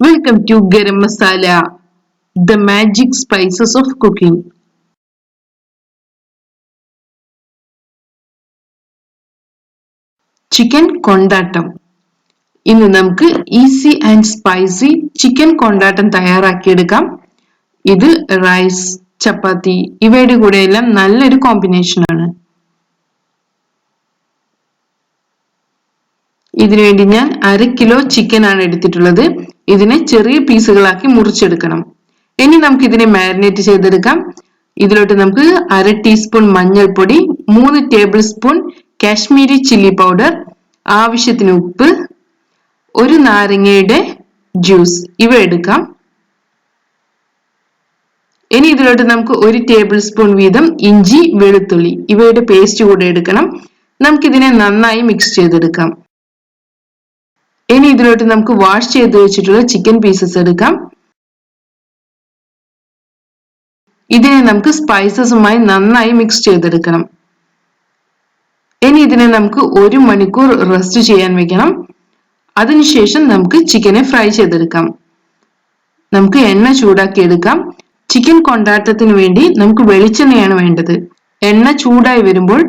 Welcome to Garam Masala the magic spices of cooking chicken kondattam ഇന്ന് നമുക്ക് easy and spicy chicken കൊണ്ടാട്ടം തയ്യാറാക്കിയെടുക്കാം. ഇത് rice ചപ്പാത്തി ഇവയുടെ കൂടെ എല്ലാം നല്ലൊരു കോമ്പിനേഷൻ ഇതിനുവേണ്ടി ഞാൻ അര കിലോ ചിക്കൻ ആണ് എടുത്തിട്ടുള്ളത്. ഇതിനെ ചെറിയ പീസുകളാക്കി മുറിച്ചെടുക്കണം. ഇനി നമുക്ക് ഇതിനെ മാരിനേറ്റ് ചെയ്തെടുക്കാം. ഇതിലോട്ട് നമുക്ക് അര ടീസ്പൂൺ മഞ്ഞൾപ്പൊടി മൂന്ന് table spoon Kashmiri chilli powder ആവശ്യത്തിന് ഉപ്പ് ഒരു നാരങ്ങയുടെ ജ്യൂസ് ഇവ എടുക്കാം. ഇനി ഇതിലോട്ട് നമുക്ക് ഒരു ടേബിൾ സ്പൂൺ വീതം ഇഞ്ചി വെളുത്തുള്ളി ഇവയുടെ പേസ്റ്റ് കൂടെ എടുക്കണം. നമുക്കിതിനെ നന്നായി മിക്സ് ചെയ്തെടുക്കാം. ഇനി ഇതിലോട്ട് നമുക്ക് വാഷ് ചെയ്ത് വെച്ചിട്ടുള്ള ചിക്കൻ പീസസ് എടുക്കാം. ഇതിനെ നമുക്ക് സ്പൈസസുമായി നന്നായി മിക്സ് ചെയ്തെടുക്കണം. ഇനി ഇതിനെ നമുക്ക് ഒരു മണിക്കൂർ റെസ്റ്റ് ചെയ്യാൻ വെക്കണം. അതിനുശേഷം നമുക്ക് ചിക്കനെ ഫ്രൈ ചെയ്തെടുക്കാം. നമുക്ക് എണ്ണ ചൂടാക്കി എടുക്കാം. ചിക്കൻ കൊണ്ടാട്ടത്തിന് വേണ്ടി നമുക്ക് വെളിച്ചെണ്ണയാണ് വേണ്ടത്. എണ്ണ ചൂടായി വരുമ്പോൾ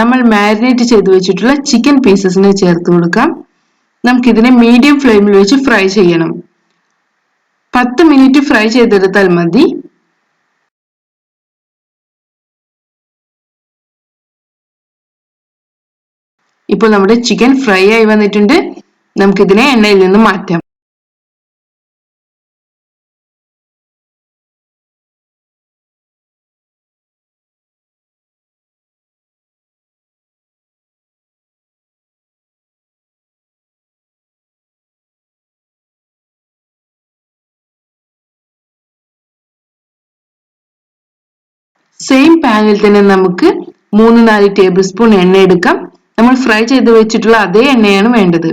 നമ്മൾ മാരിനേറ്റ് ചെയ്ത് വെച്ചിട്ടുള്ള ചിക്കൻ പീസസിനെ ചേർത്ത് കൊടുക്കാം. നമുക്കിതിനെ മീഡിയം ഫ്ലെയിമിൽ വെച്ച് ഫ്രൈ ചെയ്യണം. പത്ത് മിനിറ്റ് ഫ്രൈ ചെയ്തെടുത്താൽ മതി. ഇപ്പോൾ നമ്മുടെ ചിക്കൻ ഫ്രൈ ആയി വന്നിട്ടുണ്ട്. നമുക്കിതിനെ എണ്ണയിൽ നിന്ന് മാറ്റാം. സെയിം പാനിൽ തന്നെ നമുക്ക് മൂന്ന് നാല് ടേബിൾ സ്പൂൺ എണ്ണ എടുക്കാം. നമ്മൾ ഫ്രൈ ചെയ്ത് വെച്ചിട്ടുള്ള അതേ എണ്ണയാണ് വേണ്ടത്.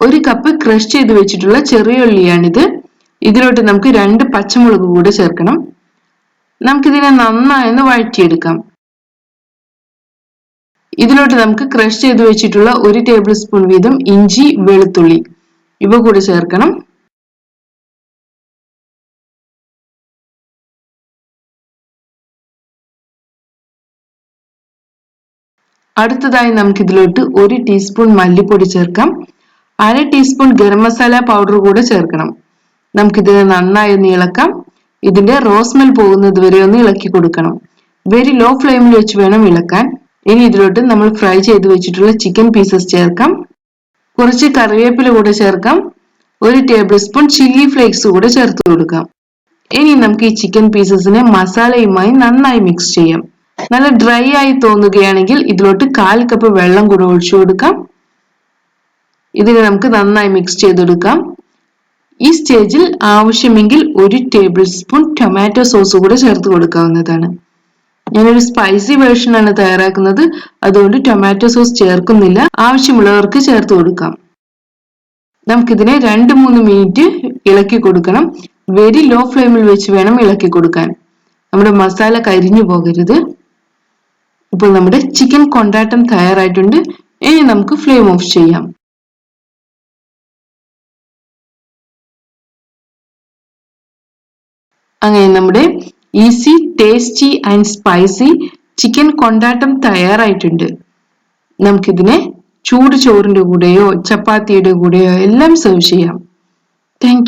ഒരു കപ്പ് ക്രഷ് ചെയ്ത് വെച്ചിട്ടുള്ള ചെറിയ ഉള്ളിയാണിത്. ഇതിലോട്ട് നമുക്ക് രണ്ട് പച്ചമുളക് കൂടെ ചേർക്കണം. നമുക്കിതിനെ നന്നായി ഒന്ന് വഴറ്റിയെടുക്കാം. ഇതിലോട്ട് നമുക്ക് ക്രഷ് ചെയ്ത് വെച്ചിട്ടുള്ള ഒരു ടേബിൾ സ്പൂൺ വീതം ഇഞ്ചി വെളുത്തുള്ളി. ഇവ കൂടി ചേർക്കണം. അടുത്തതായി നമുക്ക് ഇതിലോട്ട് ഒരു ടീസ്പൂൺ മല്ലിപ്പൊടി ചേർക്കാം. അര ടീസ്പൂൺ ഗരം മസാല പൗഡർ കൂടെ ചേർക്കണം. നമുക്കിതിനെ നന്നായി ഒന്ന് ഇളക്കാം. ഇതിന്റെ റോസ്മെൽ പോകുന്നത് വരെ ഒന്ന് ഇളക്കി കൊടുക്കണം. വെരി ലോ ഫ്ലെയിമിൽ വെച്ച് വേണം ഇളക്കാൻ. ഇനി ഇതിലോട്ട് നമ്മൾ ഫ്രൈ ചെയ്ത് വെച്ചിട്ടുള്ള ചിക്കൻ പീസസ് ചേർക്കാം. കുറച്ച് കറിവേപ്പില കൂടെ ചേർക്കാം. ഒരു ടേബിൾ സ്പൂൺ ചില്ലി ഫ്ലേക്സ് കൂടെ ചേർത്ത് കൊടുക്കാം. ഇനി നമുക്ക് ഈ ചിക്കൻ പീസസിനെ മസാലയുമായി നന്നായി മിക്സ് ചെയ്യാം. നല്ല ഡ്രൈ ആയി തോന്നുകയാണെങ്കിൽ ഇതിലോട്ട് കാൽ കപ്പ് വെള്ളം കൂടെ ഒഴിച്ചു കൊടുക്കാം. ഇതിനെ നമുക്ക് നന്നായി മിക്സ് ചെയ്തെടുക്കാം. ഈ സ്റ്റേജിൽ ആവശ്യമെങ്കിൽ ഒരു ടേബിൾ സ്പൂൺ ടൊമാറ്റോ സോസ് കൂടെ ചേർത്ത് കൊടുക്കാവുന്നതാണ്. ഞാനൊരു സ്പൈസി വേർഷൻ ആണ് തയ്യാറാക്കുന്നത്. അതുകൊണ്ട് ടൊമാറ്റോ സോസ് ചേർക്കുന്നില്ല. ആവശ്യമുള്ളവർക്ക് ചേർത്ത് കൊടുക്കാം. നമുക്കിതിനെ രണ്ട് മൂന്ന് മിനിറ്റ് ഇളക്കി കൊടുക്കണം. വെരി ലോ ഫ്ലെയിമിൽ വെച്ച് വേണം ഇളക്കി കൊടുക്കാൻ. നമ്മുടെ മസാല കരിഞ്ഞു പോകരുത്. ഇപ്പോൾ നമ്മുടെ ചിക്കൻ കൊണ്ടാട്ടം തയ്യാറായിട്ടുണ്ട്. ഇനി നമുക്ക് ഫ്ലെയിം ഓഫ് ചെയ്യാം. അങ്ങനെ നമ്മുടെ easy tasty and spicy chicken kondattam തയ്യാറായിട്ടുണ്ട്. നമുക്കിതിനെ ചൂട് ചോറിന്റെ കൂടെയോ ചപ്പാത്തിയുടെ കൂടെയോ എല്ലാം സെർവ് ചെയ്യാം. താങ്ക്